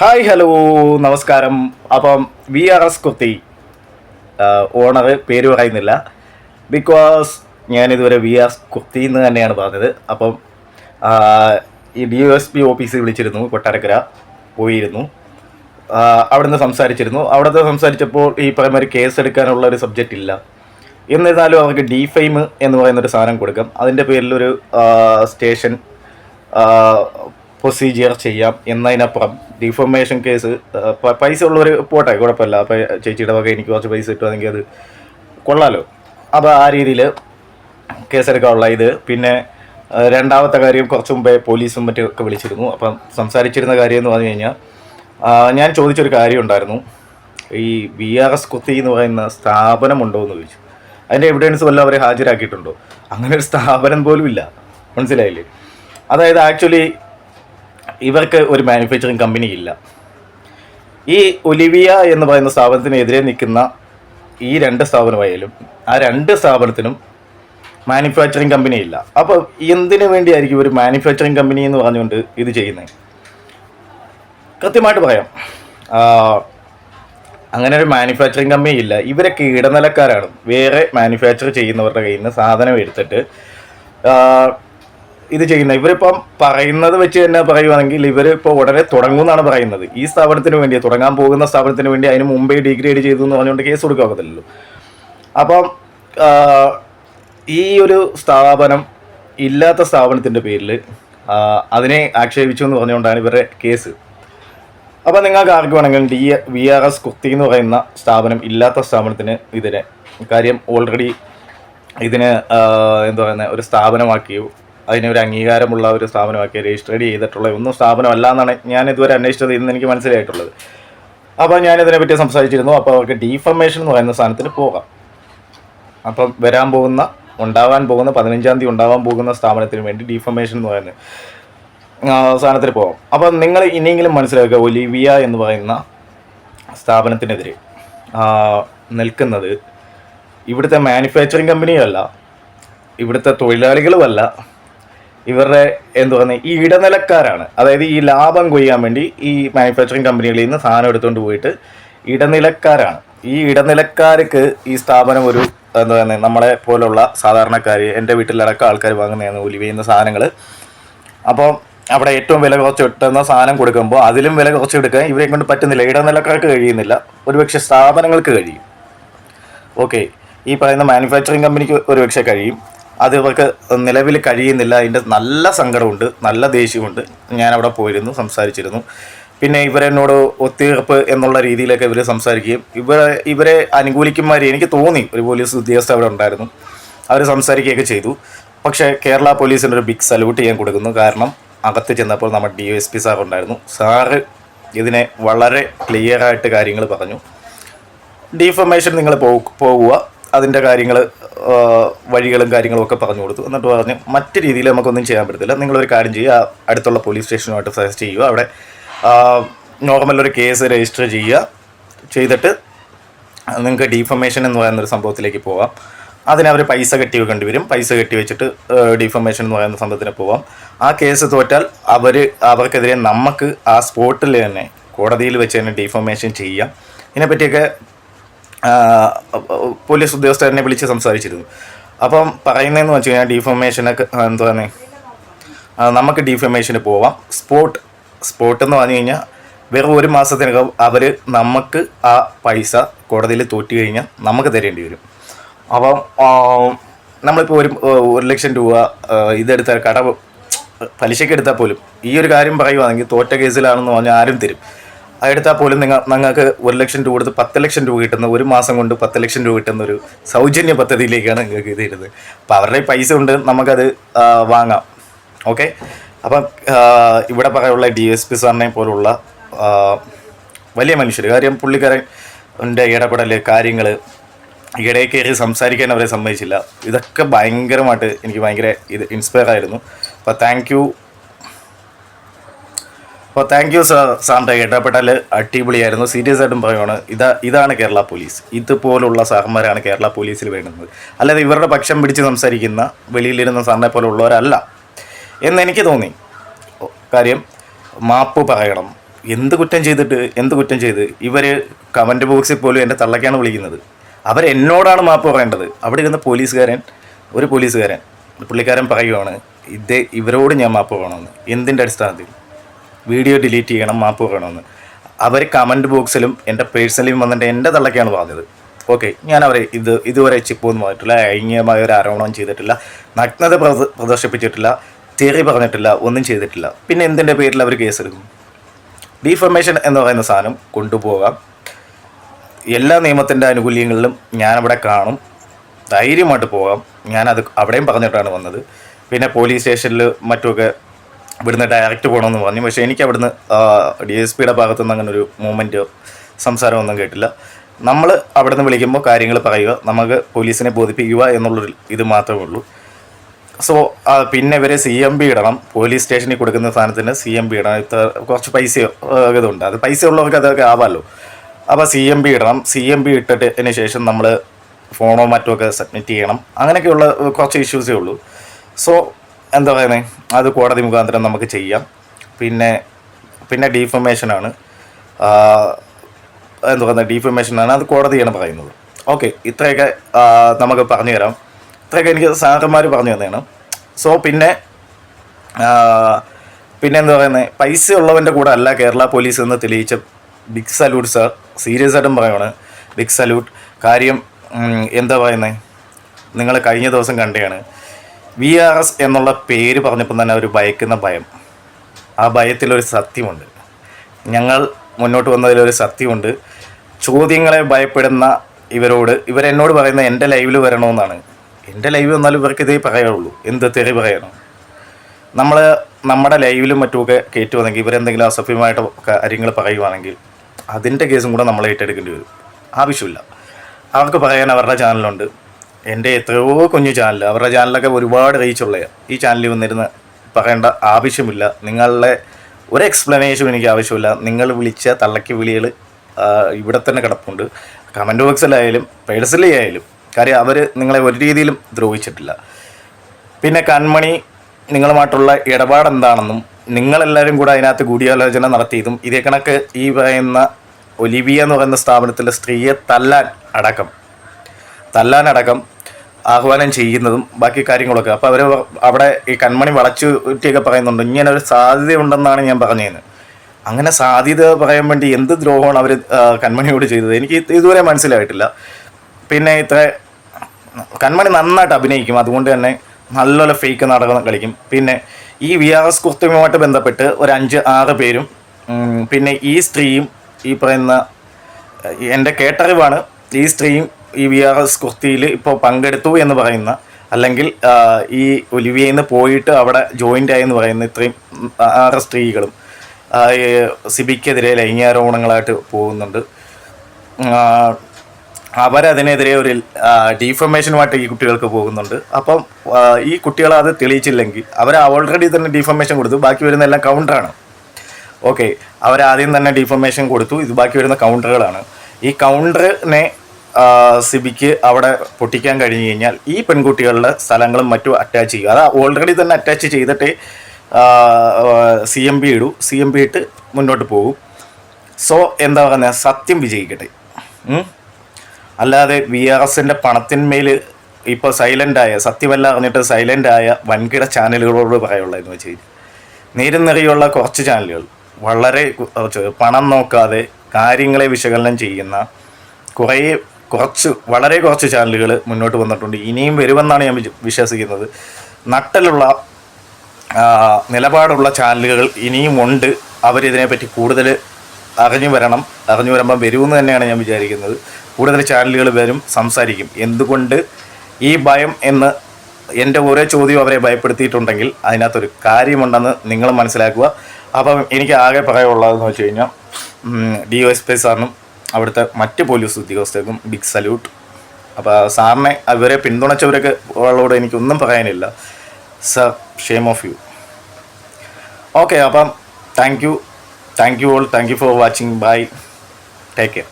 Hi hello നമസ്കാരം. അപ്പം V R S kurti. Owner പേര് പറയുന്നില്ല. ബിക്കോസ് ഞാനിതുവരെ വി ആർ കുർത്തി എന്ന് തന്നെയാണ് പറഞ്ഞത്. അപ്പം ഈ ഡി എസ് പി ഓഫീസിൽ വിളിച്ചിരുന്നു കൊട്ടാരക്കര പോയിരുന്നു. അവിടുന്ന് സംസാരിച്ചിരുന്നു. അവിടുത്തെ സംസാരിച്ചപ്പോൾ ഈ പറയുന്ന ഒരു കേസ് എടുക്കാനുള്ള ഒരു സബ്ജക്റ്റ് ഇല്ല. എന്നിരുന്നാലും അവർക്ക് ഡി ഫെയിം എന്ന് പറയുന്നൊരു സാധനം കൊടുക്കാം. അതിന്റെ പേരിലൊരു സ്റ്റേഷൻ പ്രൊസീജിയർ ചെയ്യാം എന്നതിനപ്പുറം. ഡിഫോർമേഷൻ കേസ് പൈസ ഉള്ളവർ പോട്ടെ കുഴപ്പമില്ല. അപ്പം ചേച്ചിയുടെ വക എനിക്ക് കുറച്ച് പൈസ കിട്ടുവാണെങ്കിൽ അത് കൊള്ളാലോ. അപ്പോൾ ആ രീതിയിൽ കേസെടുക്കാനുള്ള ഇത്. പിന്നെ രണ്ടാമത്തെ കാര്യം കുറച്ച് മുമ്പേ പോലീസും മറ്റും ഒക്കെ വിളിച്ചിരുന്നു. അപ്പം സംസാരിച്ചിരുന്ന കാര്യം എന്ന് പറഞ്ഞു കഴിഞ്ഞാൽ ഞാൻ ചോദിച്ചൊരു കാര്യം ഉണ്ടായിരുന്നു. ഈ ബി ആർ എസ് കുത്തി എന്ന് പറയുന്ന സ്ഥാപനമുണ്ടോ എന്ന് ചോദിച്ചു. അതിന്റെ എവിഡൻസ് വല്ലതും അവരെ ഹാജരാക്കിയിട്ടുണ്ടോ? അങ്ങനെ ഒരു സ്ഥാപനം പോലും ഇല്ല. മനസ്സിലായില്ലേ? അതായത് ആക്ച്വലി ഇവർക്ക് ഒരു മാനുഫാക്ചറിങ് കമ്പനി ഇല്ല. ഈ ഒലിവിയ എന്ന് പറയുന്ന സ്ഥാപനത്തിനെതിരെ നിൽക്കുന്ന ഈ രണ്ട് സ്ഥാപനമായാലും ആ രണ്ട് സ്ഥാപനത്തിനും മാനുഫാക്ചറിങ് കമ്പനി ഇല്ല. അപ്പോൾ എന്തിനു വേണ്ടിയായിരിക്കും ഒരു മാനുഫാക്ചറിങ് കമ്പനി എന്ന് പറഞ്ഞുകൊണ്ട് ഇത് ചെയ്യുന്നത് കൃത്യമായിട്ട് പറയാം. അങ്ങനെ ഒരു മാനുഫാക്ചറിങ് കമ്പനി ഇല്ല. ഇവരൊക്കെ ഇടനിലക്കാരാണ്. വേറെ മാനുഫാക്ചർ ചെയ്യുന്നവരുടെ കയ്യിൽ നിന്ന് സാധനം എടുത്തിട്ട് ഇത് ചെയ്യുന്നത്. ഇവരിപ്പം പറയുന്നത് വെച്ച് തന്നെ പറയുവാണെങ്കിൽ ഇവർ ഇപ്പോൾ ഉടനെ തുടങ്ങും എന്നാണ് പറയുന്നത്. ഈ സ്ഥാപനത്തിന് വേണ്ടി തുടങ്ങാൻ പോകുന്ന സ്ഥാപനത്തിന് വേണ്ടി അതിന് മുമ്പേ ഡിഗ്രേഡ് ചെയ്തു എന്ന് പറഞ്ഞുകൊണ്ട് കേസ് കൊടുക്കാവത്തില്ലല്ലോ അപ്പം ഈ ഒരു സ്ഥാപനം ഇല്ലാത്ത സ്ഥാപനത്തിന്റെ പേരിൽ അതിനെ ആക്ഷേപിച്ചു എന്ന് പറഞ്ഞുകൊണ്ടാണ് ഇവരുടെ കേസ്. അപ്പോൾ നിങ്ങൾക്ക് ആർക്ക് വേണമെങ്കിലും D V R S kurti എന്ന് പറയുന്ന സ്ഥാപനം ഇല്ലാത്ത സ്ഥാപനത്തിന് ഇതിനെ കാര്യം ഓൾറെഡി ഇതിന് എന്താ പറയുന്നത് ഒരു സ്ഥാപനമാക്കിയോ അതിന് ഒരു അംഗീകാരമുള്ള ഒരു സ്ഥാപനമാക്കി രജിസ്റ്റർ ചെയ്തിട്ടുള്ള ഒന്നും സ്ഥാപനമല്ല എന്നാണ് ഞാൻ ഇതുവരെ അന്വേഷിച്ചത് ഇന്ന് എനിക്ക് മനസ്സിലായിട്ടുള്ളത്. അപ്പോൾ ഞാൻ ഇതിനെപ്പറ്റി സംസാരിച്ചിരുന്നു. അപ്പോൾ അവർക്ക് ഡീഫർമേഷൻ എന്ന് പറയുന്ന സാധനത്തിന് പോകാം. അപ്പം വരാൻ പോകുന്ന ഉണ്ടാവാൻ പോകുന്ന പതിനഞ്ചാം തീയതി ഉണ്ടാവാൻ പോകുന്ന സ്ഥാപനത്തിന് വേണ്ടി ഡീഫർമേഷൻ എന്ന് പറയുന്നത് ആ, സാധനത്തിൽ പോകാം. അപ്പം നിങ്ങൾ ഇനിയെങ്കിലും മനസ്സിലാക്കുക ഒലിവിയ എന്ന് പറയുന്ന സ്ഥാപനത്തിനെതിരെ നിൽക്കുന്നത് ഇവിടുത്തെ മാനുഫാക്ചറിങ് കമ്പനിയല്ല ഇവിടുത്തെ തൊഴിലാളികളുമല്ല ഇവരുടെ എന്ത് പറയുന്നത് ഈ ഇടനിലക്കാരാണ്. അതായത് ഈ ലാഭം കൊയ്യാൻ വേണ്ടി ഈ മാനുഫാക്ചറിങ് കമ്പനികളിൽ നിന്ന് സാധനം എടുത്തുകൊണ്ട് പോയിട്ട് ഇടനിലക്കാരാണ്. ഈ ഇടനിലക്കാർക്ക് ഈ സ്ഥാപനം ഒരു എന്താ പറയുന്നത് നമ്മളെ പോലുള്ള സാധാരണക്കാർ എന്റെ വീട്ടിലടക്കം ആൾക്കാർ വാങ്ങുന്നതാണ് ഒലിവ് ചെയ്യുന്ന സാധനങ്ങൾ അപ്പോൾ അവിടെ ഏറ്റവും വില കുറച്ച് കിട്ടുന്ന സാധനം കൊടുക്കുമ്പോൾ അതിലും വില കുറച്ച് എടുക്കാൻ ഇവരെ കൊണ്ട് പറ്റുന്നില്ല. ഇടനിലക്കാർക്ക് കഴിയുന്നില്ല. ഒരുപക്ഷെ സ്ഥാപനങ്ങൾക്ക് കഴിയും. ഓക്കെ. ഈ പറയുന്ന മാനുഫാക്ചറിങ് കമ്പനിക്ക് ഒരുപക്ഷെ കഴിയും. അത് ഇവർക്ക് നിലവിൽ കഴിയുന്നില്ല. അതിന്റെ നല്ല സങ്കടമുണ്ട് നല്ല ദേഷ്യമുണ്ട്. ഞാൻ അവിടെ പോയിരുന്നു സംസാരിച്ചിരുന്നു. പിന്നെ ഇവരെന്നോട് ഒത്തീർപ്പ് എന്നുള്ള രീതിയിലൊക്കെ ഇവർ സംസാരിക്കുകയും ഇവരെ ഇവരെ അനുകൂലിക്കുമാതിരി എനിക്ക് തോന്നി. ഒരു പോലീസ് ഉദ്യോഗസ്ഥ അവിടെ ഉണ്ടായിരുന്നു. അവർ സംസാരിക്കുകയൊക്കെ ചെയ്തു. പക്ഷേ കേരള പോലീസിന്റെ ഒരു ബിഗ് സല്യൂട്ട് ഞാൻ കൊടുക്കുന്നു. കാരണം അകത്ത് ചെന്നപ്പോൾ നമ്മുടെ ഡി എസ് പി സാർ ഉണ്ടായിരുന്നു. സാറ് ഇതിനെ വളരെ ക്ലിയറായിട്ട് കാര്യങ്ങൾ പറഞ്ഞു. ഡീഫർമേഷൻ നിങ്ങൾ പോവുക. അതിന്റെ കാര്യങ്ങൾ വഴികളും കാര്യങ്ങളും ഒക്കെ പറഞ്ഞു കൊടുത്തു. എന്നിട്ട് പറഞ്ഞു മറ്റ് രീതിയിൽ നമുക്കൊന്നും ചെയ്യാൻ പറ്റത്തില്ല. നിങ്ങളൊരു കാര്യം ചെയ്യുക. അടുത്തുള്ള പോലീസ് സ്റ്റേഷനുമായിട്ട് സജസ്റ്റ് ചെയ്യുക. അവിടെ നോർമൽ ഒരു കേസ് രജിസ്റ്റർ ചെയ്യുക. ചെയ്തിട്ട് നിങ്ങൾക്ക് ഡീഫർമേഷൻ എന്ന് പറയുന്നൊരു സംഭവത്തിലേക്ക് പോവാം. അതിന് അവർ പൈസ കെട്ടി വെക്കേണ്ടി വരും. പൈസ കെട്ടി വെച്ചിട്ട് ഡീഫർമേഷൻ എന്ന് പറയുന്ന സംഭവത്തിന് പോവാം. ആ കേസ് തോറ്റാൽ അവർ അവർക്കെതിരെ നമുക്ക് ആ സ്പോട്ടിൽ തന്നെ കോടതിയിൽ വെച്ച് തന്നെ ഡീഫർമേഷൻ ചെയ്യാം. ഇതിനെപ്പറ്റിയൊക്കെ പോലീസ് ഉദ്യോഗസ്ഥരനെ വിളിച്ച് സംസാരിച്ചിരുന്നു. അപ്പം പറയുന്നതെന്ന് വെച്ച് കഴിഞ്ഞാൽ ഡിഫോമേഷനൊക്കെ എന്താ പറയുന്നത് നമുക്ക് ഡിഫോമേഷന് പോവാം. സ്പോട്ട് സ്പോട്ട് എന്ന് പറഞ്ഞു കഴിഞ്ഞാൽ വെറും ഒരു മാസത്തിനകം അവർ നമുക്ക് ആ പൈസ കോടതിയിൽ തോറ്റി കഴിഞ്ഞാൽ നമുക്ക് തരേണ്ടി വരും. അപ്പം നമ്മളിപ്പോൾ ഒരു ഒരു ലക്ഷം രൂപ ഇതെടുത്ത കട പലിശയ്ക്ക് എടുത്താൽ പോലും ഈ ഒരു കാര്യം പറയുവാണെങ്കിൽ തോറ്റ കേസിലാണെന്ന് പറഞ്ഞാൽ ആരും തരും. അതെടുത്താൽ പോലും നിങ്ങൾ നിങ്ങൾക്ക് ഒരു ലക്ഷം രൂപ കൊടുത്ത് പത്ത് ലക്ഷം രൂപ കിട്ടുന്ന ഒരു മാസം കൊണ്ട് പത്ത് ലക്ഷം രൂപ കിട്ടുന്ന ഒരു സൗജന്യ പദ്ധതിയിലേക്കാണ് നിങ്ങൾക്ക് ഇത് ഇടുന്നത് അപ്പോൾ അവരുടെ പൈസ കൊണ്ട് നമുക്കത് വാങ്ങാം. ഓക്കെ? അപ്പം ഇവിടെ പറയാനുള്ള ഡി എസ് പി സാറിനെ പോലുള്ള വലിയ മനുഷ്യർ കാര്യം പുള്ളിക്കാരന്റെ ഇടപെടൽ കാര്യങ്ങൾ ഇടയിൽ കയറി സംസാരിക്കാൻ അവരെ സമ്മതിച്ചില്ല. ഇതൊക്കെ ഭയങ്കരമായിട്ട് എനിക്ക് ഭയങ്കര ഇത് ഇൻസ്പയർ ആയിരുന്നു. അപ്പോൾ താങ്ക് യു അപ്പോൾ താങ്ക് യു സാർ സാറിന്റെ ഇടപെടൽ അടിപൊളിയായിരുന്നു. സീരിയസ് ആയിട്ടും പറയുവാണ്. ഇതാ ഇതാണ് കേരള പോലീസ് ഇതുപോലുള്ള സാറന്മാരാണ് കേരള പോലീസിൽ വേണ്ടുന്നത്. അല്ലാതെ ഇവരുടെ പക്ഷം പിടിച്ച് സംസാരിക്കുന്ന വെളിയിലിരുന്ന സാറിനെ പോലുള്ളവരല്ല. എന്നെനിക്ക് തോന്നി. കാര്യം മാപ്പ് പറയണം. എന്ത് കുറ്റം ചെയ്തിട്ട് എന്ത് കുറ്റം ചെയ്ത്? ഇവർ കമന്റ് ബോക്സിൽ പോലും എന്റെ തള്ളക്കാണ് വിളിക്കുന്നത്. അവരെന്നോടാണ് മാപ്പ് പറയേണ്ടത്. അവിടെ ഇരുന്ന പോലീസുകാരൻ ഒരു പോലീസുകാരൻ പുള്ളിക്കാരൻ പറയുവാണ് ഇതേ ഇവരോട് ഞാൻ മാപ്പ് പറയണമെന്ന്. എന്തിന്റെ അടിസ്ഥാനത്തിൽ? വീഡിയോ ഡിലീറ്റ് ചെയ്യണം മാപ്പ് വേണമെന്ന്. അവർ കമന്റ് ബോക്സിലും എന്റെ പേഴ്സണലിയും വന്നിട്ട് എന്റെ തള്ളക്കാണ് പറഞ്ഞത്. ഓക്കെ ഞാൻ അവരെ ഇത് ഇതുവരെ ചിപ്പൊന്നും പറഞ്ഞിട്ടില്ല ലൈംഗികമായ ഒരു ആരോപണം ചെയ്തിട്ടില്ല നഗ്നത പ്രദർശിപ്പിച്ചിട്ടില്ല തിയറി പറഞ്ഞിട്ടില്ല ഒന്നും ചെയ്തിട്ടില്ല. പിന്നെ എന്തിന്റെ പേരിൽ അവർ കേസെടുക്കും? ഡീഫർമേഷൻ എന്ന് പറയുന്ന സാധനം കൊണ്ടുപോകാം. എല്ലാ നിയമത്തിന്റെ ആനുകൂല്യങ്ങളിലും ഞാനവിടെ കാണും. ധൈര്യമായിട്ട് പോകാം. ഞാനത് അവിടെയും പറഞ്ഞിട്ടാണ് വന്നത്. പിന്നെ പോലീസ് സ്റ്റേഷനിൽ മറ്റുമൊക്കെ ഇവിടുന്ന് ഡയറക്റ്റ് പോകണമെന്ന് പറഞ്ഞു. പക്ഷേ എനിക്ക് അവിടുന്ന് ഡി എസ് പിയുടെ ഭാഗത്തുനിന്ന് അങ്ങനെ ഒരു മൂവ്മെന്റോ സംസാരമൊന്നും കേട്ടില്ല. നമ്മൾ അവിടുന്ന് വിളിക്കുമ്പോൾ കാര്യങ്ങൾ പറയുക. നമുക്ക് പോലീസിനെ ബോധിപ്പിക്കുക എന്നുള്ളൊരു ഇത് മാത്രമേ ഉള്ളൂ. സോ പിന്നെ ഇവരെ സി എം ബി ഇടണം. പോലീസ് സ്റ്റേഷനിൽ കൊടുക്കുന്ന സ്ഥാനത്തിന് സി എം ബി ഇടണം. ഇത്ര കുറച്ച് പൈസ ഇതുണ്ട്. അത് പൈസ ഉള്ളവർക്ക് അതൊക്കെ ആവാമല്ലോ അപ്പോൾ സി എം ബി ഇടണം. സി എം ബി ഇട്ടിട്ടതിന് ശേഷം നമ്മൾ ഫോണോ മറ്റോ ഒക്കെ സബ്മിറ്റ് ചെയ്യണം. അങ്ങനെയൊക്കെയുള്ള കുറച്ച് ഇഷ്യൂസേ ഉള്ളൂ. സോ എന്താ പറയുന്നത് അത് കോടതി മുഖാന്തരം നമുക്ക് ചെയ്യാം. പിന്നെ പിന്നെ ഡീഫമേഷനാണ് എന്താ പറയുന്നത് ഡീഫമേഷനാണ് അത് കോടതിയാണ് പറയുന്നത്. ഓക്കെ ഇത്രയൊക്കെ നമുക്ക് പറഞ്ഞു തരാം. ഇത്രയൊക്കെ എനിക്ക് സാറന്മാർ പറഞ്ഞു തന്നെയാണ് സോ പിന്നെ പിന്നെ എന്താ പറയുന്നത് പൈസ ഉള്ളവന്റെ കൂടെ അല്ല കേരള പോലീസ് എന്ന് തെളിയിച്ച ബിഗ് സല്യൂട്ട് സാർ സീരിയസ് ആയിട്ടും പറയുവാണ് ബിഗ് സല്യൂട്ട് കാര്യം എന്താ പറയുന്നത് നിങ്ങൾ കഴിഞ്ഞ ദിവസം കണ്ടതാണ്. വി ആർ എസ് എന്നുള്ള പേര് പറഞ്ഞപ്പോൾ തന്നെ അവർ ഭയക്കുന്ന ഭയം. ആ ഭയത്തിലൊരു സത്യമുണ്ട്. ഞങ്ങൾ മുന്നോട്ട് വന്നതിലൊരു സത്യമുണ്ട്. ചോദ്യങ്ങളെ ഭയപ്പെടുന്ന ഇവരോട് ഇവരെന്നോട് പറയുന്നത് എന്റെ ലൈവിൽ വരണമെന്നാണ് എന്റെ ലൈവ് വന്നാലും ഇവർക്ക് ഇതേ പറയാനുള്ളൂ. എന്ത് തെറി പറയണം നമ്മൾ നമ്മുടെ ലൈവിലും മറ്റുമൊക്കെ കയറ്റുവാണെങ്കിൽ ഇവരെന്തെങ്കിലും അസഭ്യമായിട്ട് കാര്യങ്ങൾ പറയുവാണെങ്കിൽ അതിന്റെ കേസും കൂടെ നമ്മൾ ഏറ്റെടുക്കേണ്ടി വരും. ആവശ്യമില്ല. അവർക്ക് പറയാൻ അവരുടെ ചാനലുണ്ട്. എന്റെ എത്രയോ കുഞ്ഞു ചാനൽ അവരുടെ ചാനലൊക്കെ ഒരുപാട് റീച്ചുള്ളതാണ് ഈ ചാനലിൽ വന്നിരുന്ന് പറയേണ്ട ആവശ്യമില്ല. നിങ്ങളുടെ ഒരു എക്സ്പ്ലനേഷനും എനിക്ക് ആവശ്യമില്ല. നിങ്ങൾ വിളിച്ച തള്ളക്കി വിളികൾ ഇവിടെ തന്നെ കിടപ്പുണ്ട്. കമന്റ് ബോക്സിലായാലും പേഴ്സണലി ആയാലും കാര്യം അവർ നിങ്ങളെ ഒരു രീതിയിലും ദ്രോഹിച്ചിട്ടില്ല. പിന്നെ കൺമണി നിങ്ങളുമായിട്ടുള്ള ഇടപാടെന്താണെന്നും നിങ്ങളെല്ലാവരും കൂടെ അതിനകത്ത് കൂടിയാലോചന നടത്തിയതും ഇതേ കണക്ക് ഈ പറയുന്ന ഒലിവിയ എന്ന് പറയുന്ന സ്ഥാപനത്തിലെ സ്ത്രീയെ തല്ലാൻ അടക്കം. തല്ലാനടക്കം ആഹ്വാനം ചെയ്യുന്നതും ബാക്കി കാര്യങ്ങളൊക്കെ. അപ്പോൾ അവർ അവിടെ ഈ കൺമണി വളച്ചു ഊറ്റിയൊക്കെ പറയുന്നുണ്ട് ഇങ്ങനെ ഒരു സാധ്യതയുണ്ടെന്നാണ് ഞാൻ പറഞ്ഞത് അങ്ങനെ സാധ്യത പറയാൻ വേണ്ടി എന്ത് ദ്രോഹമാണ് അവർ കൺമണിയോട് ചെയ്തത്? എനിക്ക് ഇതുവരെ മനസ്സിലായിട്ടില്ല. പിന്നെ ഇത്ര കൺമണി നന്നായിട്ട് അഭിനയിക്കും അതുകൊണ്ട് തന്നെ നല്ലപോലെ ഫേക്ക് നാടകം കളിക്കും. പിന്നെ ഈ വി ആർ എസ് കുർത്തിയുമായിട്ട് ബന്ധപ്പെട്ട് ഒരു അഞ്ച് ആറ് പേരും പിന്നെ ഈ സ്ത്രീയും ഈ പറയുന്ന എന്റെ കേട്ടറിവാണ് ഈ സ്ത്രീയും ഈ വി ആർ എസ് കുർത്തിയിൽ ഇപ്പോൾ പങ്കെടുത്തു എന്ന് പറയുന്ന അല്ലെങ്കിൽ ഈ ഒലിവിയയിൽ നിന്ന് പോയിട്ട് അവിടെ ജോയിന്റ് ആയി എന്ന് പറയുന്ന ഇത്രയും ആറ് സ്ത്രീകളും സിബിക്കെതിരെ ലൈംഗികാരോപണങ്ങളായിട്ട് പോകുന്നുണ്ട്. അവരതിനെതിരെ ഒരു ഡീഫർമേഷനുമായിട്ട് ഈ കുട്ടികൾക്ക് പോകുന്നുണ്ട്. അപ്പം ഈ കുട്ടികൾ അത് തെളിയിച്ചില്ലെങ്കിൽ അവർ ഓൾറെഡി തന്നെ ഡീഫർമേഷൻ കൊടുത്തു. ബാക്കി വരുന്ന എല്ലാം കൗണ്ടറാണ് ഓക്കെ അവരാദ്യം തന്നെ ഡീഫർമേഷൻ കൊടുത്തു. ഇത് ബാക്കി വരുന്ന കൗണ്ടറുകളാണ് ഈ കൗണ്ടറിനെ സിബിക്ക് അവിടെ പൊട്ടിക്കാൻ കഴിഞ്ഞു കഴിഞ്ഞാൽ ഈ പെൺകുട്ടികളുടെ സ്ഥലങ്ങളും മറ്റും അറ്റാച്ച് ചെയ്യുക അത് ഓൾറെഡി തന്നെ അറ്റാച്ച് ചെയ്തിട്ട് സി എം ബി ഇടൂ. സി എം ബി ഇട്ട് മുന്നോട്ട് പോകും. സോ എന്താ പറയുന്നത് സത്യം വിജയിക്കട്ടെ. അല്ലാതെ വി ആർ എസിന്റെ പണത്തിന്മേൽ ഇപ്പോൾ സൈലന്റായ സത്യമല്ല അറിഞ്ഞിട്ട് സൈലന്റായ വൻകിട ചാനലുകളോട് പറയുള്ളതെന്ന് വെച്ച് കഴിഞ്ഞാൽ. നേരം നിറയുള്ള കുറച്ച് ചാനലുകൾ. വളരെ പണം നോക്കാതെ കാര്യങ്ങളെ വിശകലനം ചെയ്യുന്ന കുറേ കുറച്ച് വളരെ കുറച്ച് ചാനലുകൾ മുന്നോട്ട് വന്നിട്ടുണ്ട്. ഇനിയും വരുമെന്നാണ് ഞാൻ വിശ്വ- വിശ്വസിക്കുന്നത്. നട്ടലുള്ള നിലപാടുള്ള ചാനലുകൾ ഇനിയും ഉണ്ട്. അവരിതിനെപ്പറ്റി കൂടുതൽ അറിഞ്ഞു വരണം. അറിഞ്ഞു വരുമ്പം വരുമെന്ന് തന്നെയാണ് ഞാൻ വിചാരിക്കുന്നത്. കൂടുതൽ ചാനലുകൾ വരും സംസാരിക്കും. എന്തുകൊണ്ട് ഈ ഭയം എന്ന് എന്റെ ഓരോ ചോദ്യവും അവരെ ഭയപ്പെടുത്തിയിട്ടുണ്ടെങ്കിൽ അതിനകത്തൊരു കാര്യമുണ്ടെന്ന് നിങ്ങൾ മനസ്സിലാക്കുക. അപ്പം എനിക്ക് ആകെ പറയാനുള്ളതെന്ന് വെച്ച് കഴിഞ്ഞാൽ ഡി ഒ എസ് പി സാറിനും അവിടുത്തെ മറ്റ് പോലീസ് ഉദ്യോഗസ്ഥർക്കും ബിഗ് സല്യൂട്ട് അപ്പോൾ സാറിനെ അവരെ പിന്തുണച്ചവരൊക്കെ ഉള്ളവരോട് എനിക്കൊന്നും പറയാനില്ല. Sir shame of you okay അപ്പം thank you thank you all thank you for watching bye take care